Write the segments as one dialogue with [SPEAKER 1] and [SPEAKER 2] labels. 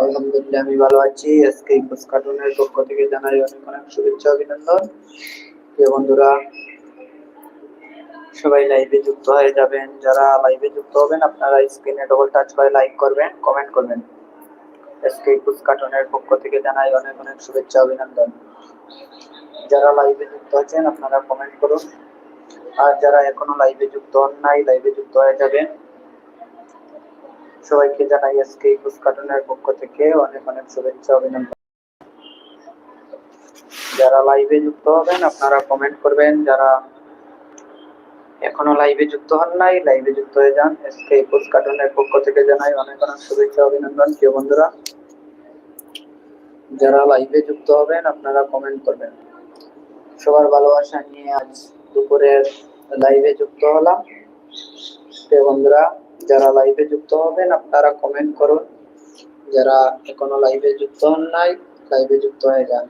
[SPEAKER 1] আলহামদুলিল্লাহ, আমি ভালো আছি। আজকে কার্টুনের পক্ষ থেকে জানাই অনেক অনেক শুভেচ্ছা, অভিনন্দন। প্রিয় সবাই লাইভে যুক্ত হয়ে যাবেন। যারা লাইভে যুক্ত হবেন, আপনারা স্ক্রিনে ডবল টাচ করে লাইক করবেন কমেন্ট করবেন। এসকে ইকুস কার্টুনের পক্ষ থেকে জানাই অনেক অনেক শুভেচ্ছা, অভিনন্দন। যারা লাইভে যুক্ত আছেন, আপনারা কমেন্ট করুন। আর যারা এখনও লাইভে যুক্ত হন নাই লাইভে যুক্ত হয়ে যাবেন। সবাইকে জানাই এসকে ইকুস কার্টুনের পক্ষ থেকে অনেক অনেক শুভেচ্ছা, অভিনন্দন। যারা লাইভে যুক্ত হবেন, আপনারা কমেন্ট করবেন। যারা এখনও লাইভে যুক্ত হন নাই লাইভে যুক্ত হয়ে যান। এসকে ইকুস কার্টুনের পক্ষ থেকে জানাই অনেক অনেক শুভেচ্ছা, অভিনন্দন। প্রিয় বন্ধুরা যারা লাইভে যুক্ত হবেন, আপনারা কমেন্ট করবেন। সবার ভালোবাসা নিয়ে আজ দুপুরের লাইভে যুক্ত হলাম। বন্ধুরা, যারা লাইভে যুক্ত হবেন, আপনারা কমেন্ট করুন। যারা এখনও লাইভে যুক্ত হন নাই লাইভে যুক্ত হয়ে যান।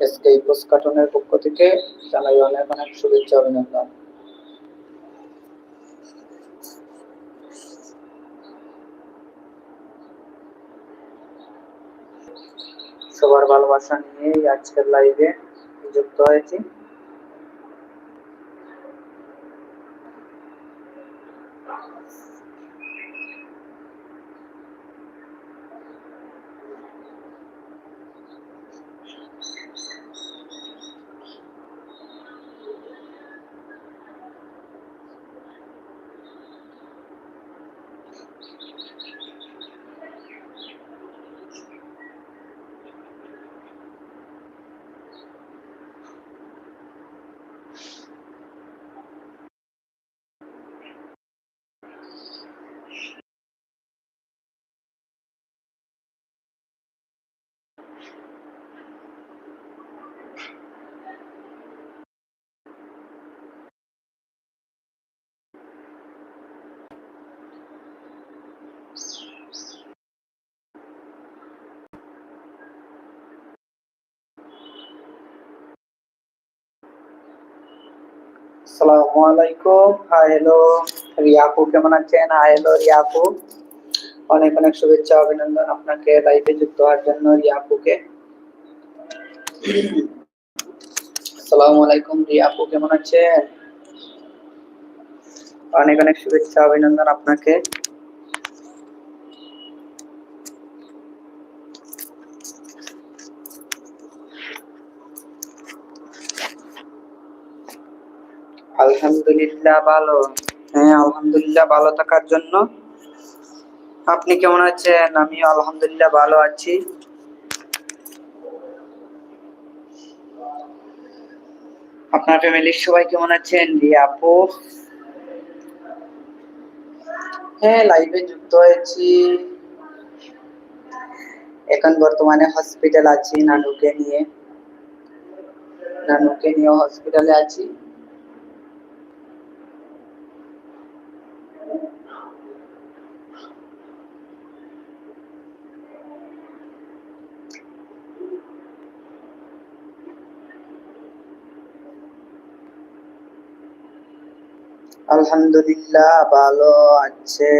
[SPEAKER 1] এসকে ইকোস কার্টুনের পক্ষ থেকে জানাই অনেক অনেক শুভেচ্ছা, অভিনন্দন। সবার ভালোবাসা নিয়েই আজকের লাইভে যুক্ত হয়েছি। আসসালামু আলাইকুম হাই হ্যালো রিয়াকু কেমন আছেন? হাই হ্যালো রিয়াকু অনেক অনেক শুভেচ্ছা, অভিনন্দন আপনাকে লাইভে যুক্ত হওয়ার জন্য রিয়াকুকে আসসালামু আলাইকুম রিয়াকু কেমন আছেন? অনেক অনেক শুভেচ্ছা, অভিনন্দন আপনাকে। আলহামদুলিল্লাহ ভালো। হ্যাঁ আলহামদুলিল্লাহ ভালো থাকার জন্য। আপনি কেমন আছেন? আমি আলহামদুলিল্লাহ ভালো আছি। আপনার ফ্যামিলির সবাই কেমন আছেন? আপু? হ্যাঁ লাইভে যুক্ত হয়েছি। এখন বর্তমানে হসপিটাল আছি, নানুকে নিয়ে। নানুকে নিয়ে হসপিটালে আছি। আলহামদুলিল্লাহ, ভালো আছে।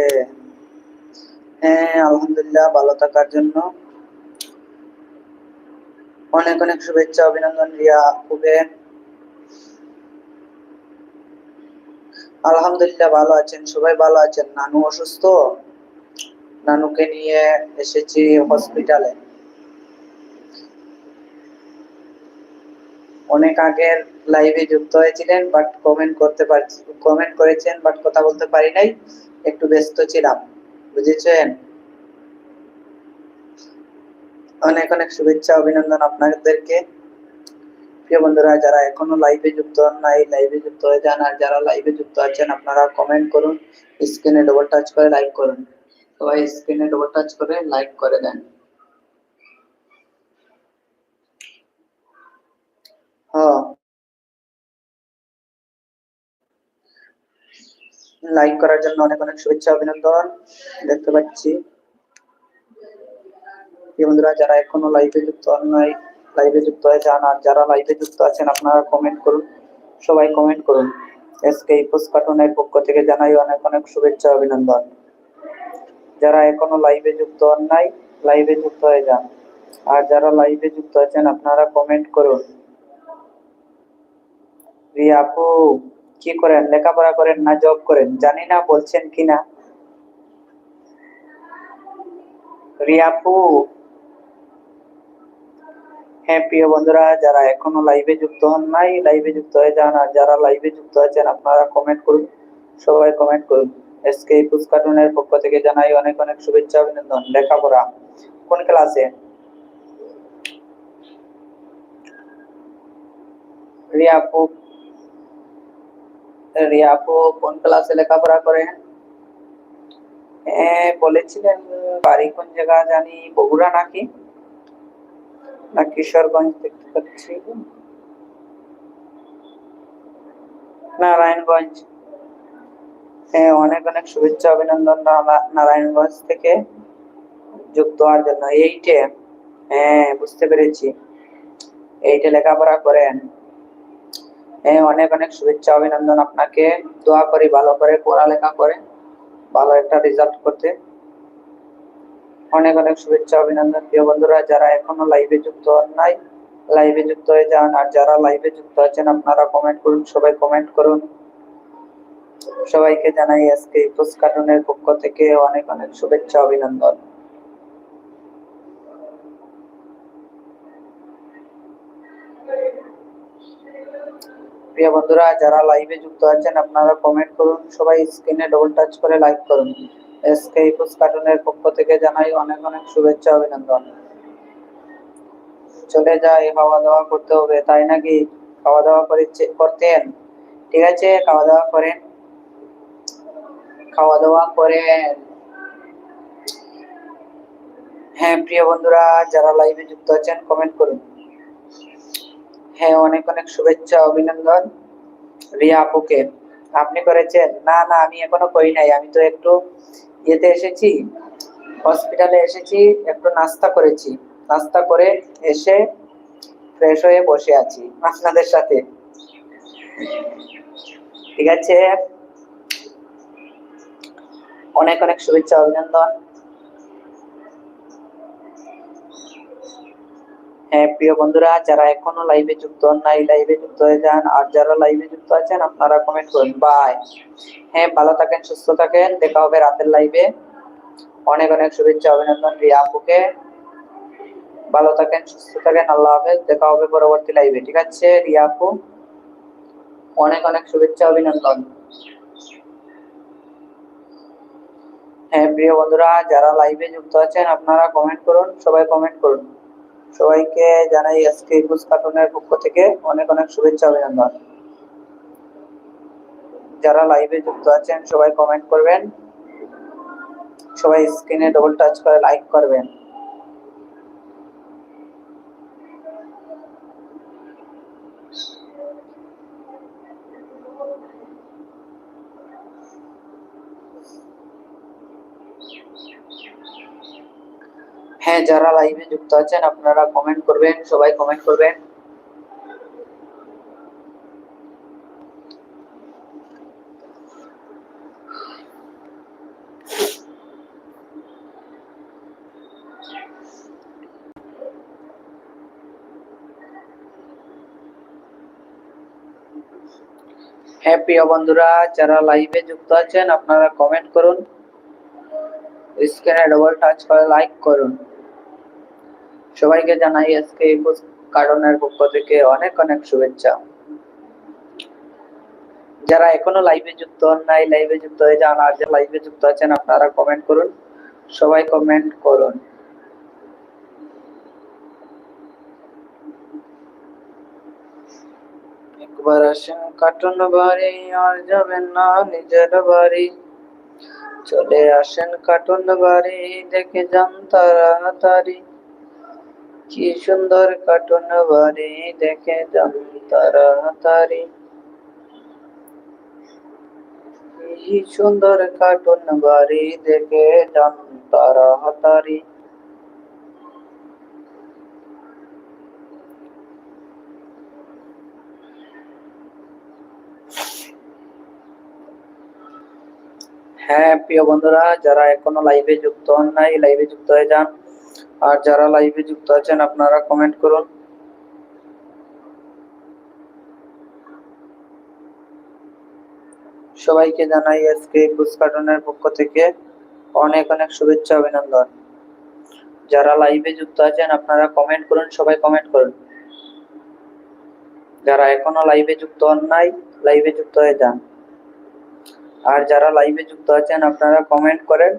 [SPEAKER 1] হ্যাঁ আলহামদুলিল্লাহ, ভালো থাকার জন্য। অনেক অনেক শুভেচ্ছা, অভিনন্দন, রিয়া আপুকে আলহামদুলিল্লাহ, ভালো আছেন, সবাই ভালো আছেন। নানু অসুস্থ? নানুকে নিয়ে এসেছি হসপিটালে অনেক আগের লাইভে যুক্ত হয়েছিলেন বাট কমেন্ট করতে পারছি কমেন্ট করেছেন বাট কথা বলতে পারি নাই। একটু ব্যস্ত ছিলাম, বুঝেছেন? অনেক অনেক শুভেচ্ছা, অভিনন্দন আপনাদেরকে। প্রিয় বন্ধুরা, যারা এখনও লাইভে যুক্ত হন নাই লাইভে যুক্ত হয়ে যান, আর যারা লাইভে যুক্ত আছেন, আপনারা কমেন্ট করুন স্ক্রিনে ডবল টাচ করে লাইক করুন। সবাই স্ক্রিনে ডবল টাচ করে লাইক করে দেন। লাইক করার জন্য অনেক অনেক শুভেচ্ছা, অভিনন্দন। দেখতে পাচ্ছি। বন্ধুরা, যারা এখনও লাইভে যুক্ত নাই লাইভে যুক্ত হয়ে যান, আর যারা লাইভে যুক্ত আছেন, আপনারা কমেন্ট করুন। সবাই কমেন্ট করুন। এসকে ইপোস কার্টুনের পক্ষ থেকে জানাই অনেক অনেক শুভেচ্ছা, অভিনন্দন। যারা এখনও লাইভে যুক্ত হন নাই লাইভে যুক্ত হয়ে যান। আর যারা লাইভে যুক্ত আছেন, আপনারা কমেন্ট করুন। রিয়া, আপু, কি করেন? লেখাপড়া করেন না জব করেন? জানি না বলছেন কিনা। রিয়া, আপু হ্যাঁ প্রিয় বন্ধুরা, যারা এখনও লাইভে যুক্ত হন নাই লাইভে যুক্ত হয়ে যান, আর যারা লাইভে যুক্ত আছেন, আপনারা কমেন্ট করুন। সবাই কমেন্ট করুন। এসকে পুস কার্টুনের পক্ষ থেকে জানাই অনেক অনেক শুভেচ্ছা, অভিনন্দন। লেখাপড়া, কোন ক্লাসে রিয়া, আপু কোন ক্লাসে লেখাপড়া হ্যাঁ বলেছিলেন, বাড়ি কোন জায়গা জানি, বগুড়া নাকি? না, কিশোরগঞ্জ দেখতে পাচ্ছি। নারায়ণগঞ্জ। হ্যাঁ অনেক অনেক শুভেচ্ছা, অভিনন্দন নারায়ণগঞ্জ থেকে যুক্ত হওয়ার জন্য। এইটে হ্যাঁ বুঝতে পেরেছি। এইটে লেখাপড়া করেন। অনেক অনেক শুভেচ্ছা, অভিনন্দন আপনাকে। দোয়া করি ভালো করে, পড়ালেখা করে, ভালো একটা রেজাল্ট করতে। অনেক অনেক শুভেচ্ছা, অভিনন্দন। প্রিয় বন্ধুরা, যারা এখনও লাইভে যুক্ত হন নাই লাইভে যুক্ত হয়ে যান। আর যারা লাইভে যুক্ত আছেন, আপনারা কমেন্ট করুন, সবাই কমেন্ট করুন। সবাইকে জানাই আজকে ইপোস পক্ষ থেকে অনেক অনেক শুভেচ্ছা, অভিনন্দন। প্রিয় বন্ধুরা, যারা লাইভে যুক্ত আছেন, আপনারা কমেন্ট করুন। সবাই স্ক্রিনে ডবল টাচ করে লাইক করুন। এসকে ইপোস কার্টুনের পক্ষ থেকে জানাই অনেক অনেক শুভেচ্ছা, অভিনন্দন। চলে যাই খাওয়া দাওয়া করতে হবে। তাই নাকি খাওয়া দাওয়া করে করতেন? ঠিক আছে খাওয়া দাওয়া করেন। খাওয়া দাওয়া করেন। হ্যাঁ প্রিয় বন্ধুরা, যারা লাইভে যুক্ত আছেন কমেন্ট করুন। হ্যাঁ অনেক অনেক শুভেচ্ছা, অভিনন্দন। রিয়া আপুকে, আপনি করেছেন? না না, আমি এখনও করি নাই। আমি তো একটু ইয়েতে এসেছি, হসপিটালে এসেছি, একটু নাস্তা করেছি। নাস্তা করে এসে ফ্রেশ হয়ে বসে আছি আপনাদের সাথে। ঠিক আছে? অনেক অনেক শুভেচ্ছা, অভিনন্দন। প্রিয় বন্ধুরা, যারা এখনও লাইভে যুক্ত হন নাই লাইভে যুক্ত হয়ে যান, আর যারা লাইভে যুক্ত আছেন, আপনারা কমেন্ট করুন। বাই হ্যাঁ ভালো থাকেন, সুস্থ থাকেন। দেখা হবে রাতের লাইভে অনেক অনেক শুভেচ্ছা, অভিনন্দন রিয়া আপুকে। ভালো থাকেন, সুস্থ থাকেন, আল্লাহ হাফেজ। দেখা হবে পরবর্তী লাইভে ঠিক আছে, রিয়া আপু? অনেক অনেক শুভেচ্ছা, অভিনন্দন। হ্যাঁ প্রিয় বন্ধুরা, যারা লাইভে যুক্ত আছেন, আপনারা কমেন্ট করুন, সবাই কমেন্ট করুন। সবাইকে জানাই আজকে ইকুস কার্টুনের পক্ষ থেকে অনেক অনেক শুভেচ্ছা অভিনন্দন। যারা লাইভে যুক্ত আছেন, সবাই কমেন্ট করবেন। সবাই স্ক্রিনে ডবল টাচ করে লাইক করবেন। হ্যাঁ যারা লাইভে যুক্ত আছেন, আপনারা কমেন্ট করবেন, সবাই কমেন্ট করবেন। হ্যাঁ প্রিয় বন্ধুরা, যারা লাইভে যুক্ত আছেন, আপনারা কমেন্ট করুন। স্ক্রিনে ডবল টাচ করে লাইক করুন। সবাইকে জানাই আজকে এই কার্টুনের পক্ষ থেকে অনেক অনেক শুভেচ্ছা। যারা এখনও লাইভে যুক্ত হন নাই লাইভে যুক্ত হয়ে যান, আর যারা লাইভে যুক্ত আছেন, আপনারা কমেন্ট করুন। সবাই কমেন্ট করুন। একবার আসেন কার্টুন বাড়ি, আর যাবেন না নিজের বাড়ি। চলে আসেন কার্টুন বাড়ি, দেখে যান তাড়াতাড়ি। কি সুন্দর কার্টুন বাড়ি দেখে যান তাড়াতাড়ি। কি সুন্দর কার্টুন বাড়ি দেখে যান তাড়াতাড়ি। হ্যাঁ প্রিয় বন্ধুরা, যারা এখনও লাইভে যুক্ত হন নাই লাইভে যুক্ত হয়ে যান। আর যারা লাইভে যুক্ত আছেন, আপনারা কমেন্ট করুন। সবাইকে জানাই আজকে একুশ পক্ষ থেকে অনেক অনেক শুভেচ্ছা, অভিনন্দন। যারা লাইভে যুক্ত আছেন, আপনারা কমেন্ট করুন, সবাই কমেন্ট করুন। যারা এখনও লাইভে যুক্ত হন নাই লাইভে যুক্ত হয়ে যান। আর যারা লাইভে যুক্ত আছেন, আপনারা কমেন্ট করেন।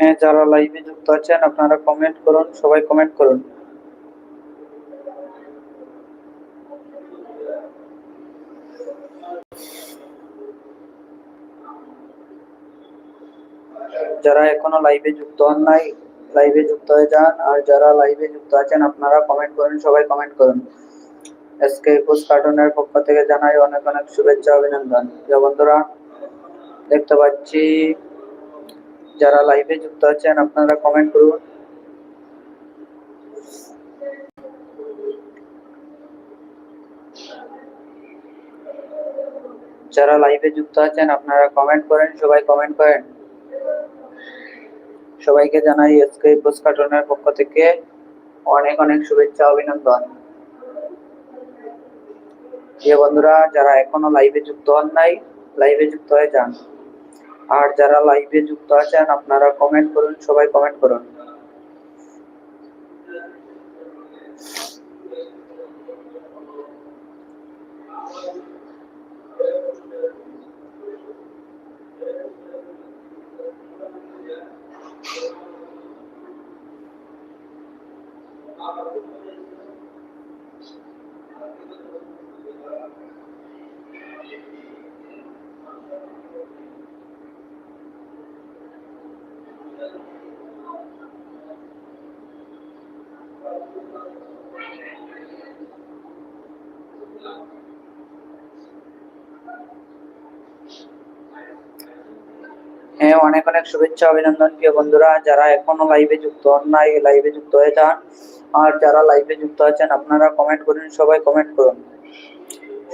[SPEAKER 1] হ্যাঁ যারা লাইভে যুক্ত আছেন, আপনারা কমেন্ট করুন, সবাই কমেন্ট করুন। যারা এখনও লাইভে যুক্ত হন নাই লাইভে যুক্ত হয়ে যান, আর যারা লাইভে যুক্ত আছেন, আপনারা কমেন্ট করুন, সবাই কমেন্ট করুন। এসকে একুশ কার্টুনের পক্ষ থেকে জানাই অনেক অনেক শুভেচ্ছা, অভিনন্দন। বন্ধুরা, দেখতে পাচ্ছি যারা লাইভে যুক্ত আছেন, আপনারা কমেন্ট করুন। যারা লাইভে যুক্ত আছেন, আপনারা কমেন্ট করেন, সবাই কমেন্ট করেন। সবাইকে জানাই একুশ কার্টুনের পক্ষ থেকে অনেক অনেক শুভেচ্ছা, অভিনন্দন। যে বন্ধুরা, যারা এখনও লাইভে যুক্ত হন নাই লাইভে যুক্ত হয়ে যান। আর যারা লাইভে যুক্ত আছেন আপনারা কমেন্ট করুন সবাই কমেন্ট করুন হ্যাঁ অনেক অনেক শুভেচ্ছা, অভিনন্দন প্রিয় বন্ধুরা। যারা এখনও লাইভে যুক্ত হন নাই লাইভে যুক্ত হয়ে যান। আর যারা লাইভে যুক্ত আছেন, আপনারা কমেন্ট করুন, সবাই কমেন্ট করুন।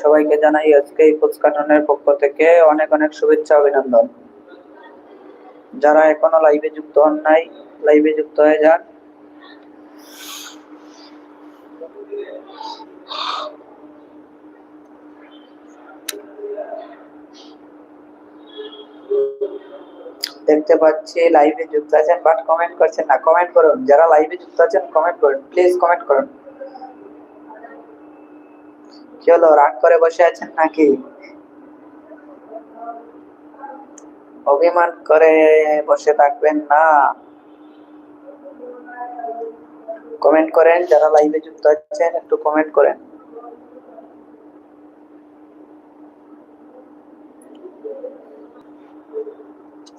[SPEAKER 1] সবাইকে জানাই আজকে এই কাটনের পক্ষ থেকে অনেক অনেক শুভেচ্ছা, অভিনন্দন। যারা এখনও লাইভে যুক্ত হন নাই লাইভে যুক্ত হয়ে যান। দেখতে পাচ্ছি লাইভে যুক্ত আছেন বাট কমেন্ট করছেন না। কমেন্ট করুন, যারা লাইভে যুক্ত আছেন কমেন্ট করুন প্লিজ কমেন্ট করুন। কি হলো, রাগ করে বসে আছেন নাকি? অভিমান করে বসে থাকবেন না। কমেন্ট করেন, যারা লাইভে যুক্ত আছেন, একটু কমেন্ট করেন।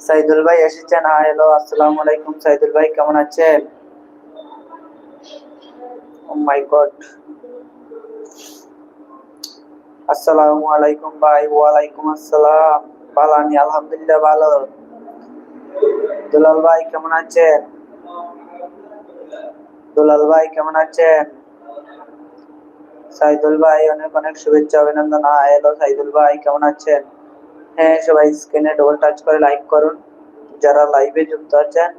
[SPEAKER 1] সাইদুল ভাই এসেছেন। হ্যাঁ হ্যালো আসসালামু আলাইকুম সাইদুল ভাই, কেমন আছেন? ও মাই গড আসসালামু আলাইকুম ভাই, ওয়ালাইকুম আসসালাম। ভালো, আমি আলহামদুলিল্লাহ ভালো। দুলাল ভাই, কেমন আছেন? দুলাল ভাই, কেমন আছেন? সাইদুল ভাই, অনেক অনেক শুভেচ্ছা, অভিনন্দন। হ্যালো সাইদুল ভাই, কেমন আছেন? হ্যাঁ সবাই স্ক্রিনে ডবল টাচ করে লাইক করুন যারা লাইভে যুক্ত আছেন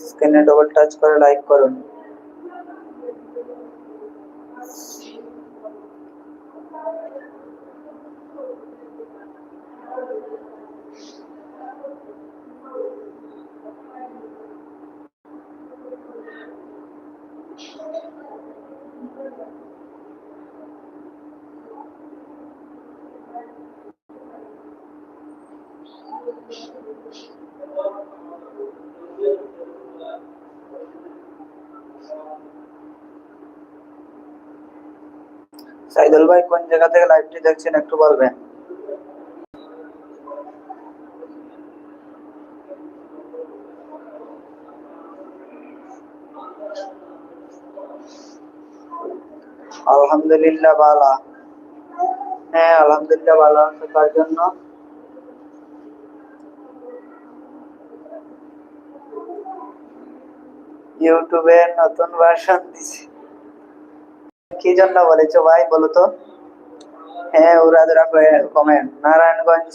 [SPEAKER 1] স্ক্রিনে ডবল টাচ করে লাইক করুন Thank you. সাইদুল ভাই, কোন জায়গা থেকে লাইভটি দেখছেন একটু বলবেন? আলহামদুলিল্লাহ ভালো। হ্যাঁ আলহামদুলিল্লাহ ভালো আছে। তার জন্য? ইউটিউবে নতুন ভার্সন দিছে। কি জন্য বলেছ ভাই, বলো তো? হ্যাঁ উড়াদুরা কমেন্ট নারায়ণগঞ্জ।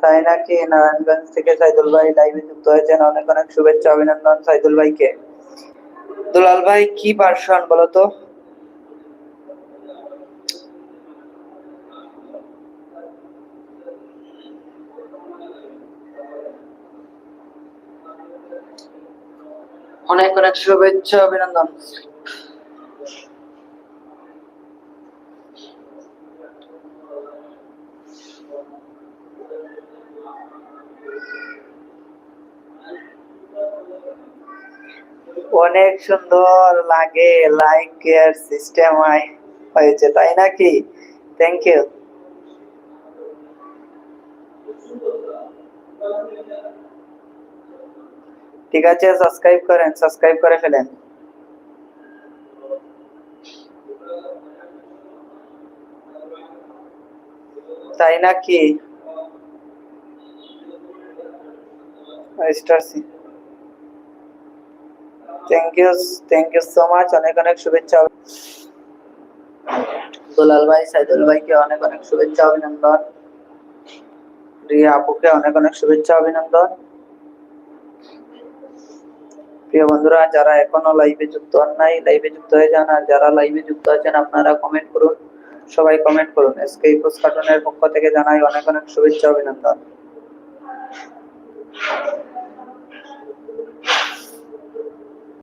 [SPEAKER 1] তাই নাকি? নারায়ণগঞ্জ থেকে সাইদুল ভাই লাইভে যুক্ত হয়েছেন। অনেক অনেক শুভেচ্ছা, অভিনন্দন সাইদুল ভাইকে। দুলাল ভাই, কি ভার্সন বলো তো? অনেক অনেক শুভেচ্ছা, অভিনন্দন। অনেক সুন্দর লাগে লাইক কেয়ার সিস্টেম হয়েছে, তাই নাকি? থ্যাংক ইউ ঠিক আছে সাবস্ক্রাইব করেন সাবস্ক্রাইব করে ফেলেন। তাই নাকি? Star C thank you thank you so much অনেক অনেক শুভেচ্ছা। দুলাল ভাই, সাইদুল ভাইকে অনেক অনেক শুভেচ্ছা, অভিনন্দন। রিয়া আপুকে অনেক অনেক শুভেচ্ছা, অভিনন্দন। প্রিয় বন্ধুরা, যারা এখনও লাইভে যুক্ত হন নাই লাইভে যুক্ত হয়ে যান, আর যারা লাইভে যুক্ত আছেন, আপনারা কমেন্ট করুন। সবাই কমেন্ট করুন। এসকে ইকোস কার্টুনের পক্ষ থেকে জানাই অনেক অনেক শুভেচ্ছা, অভিনন্দন।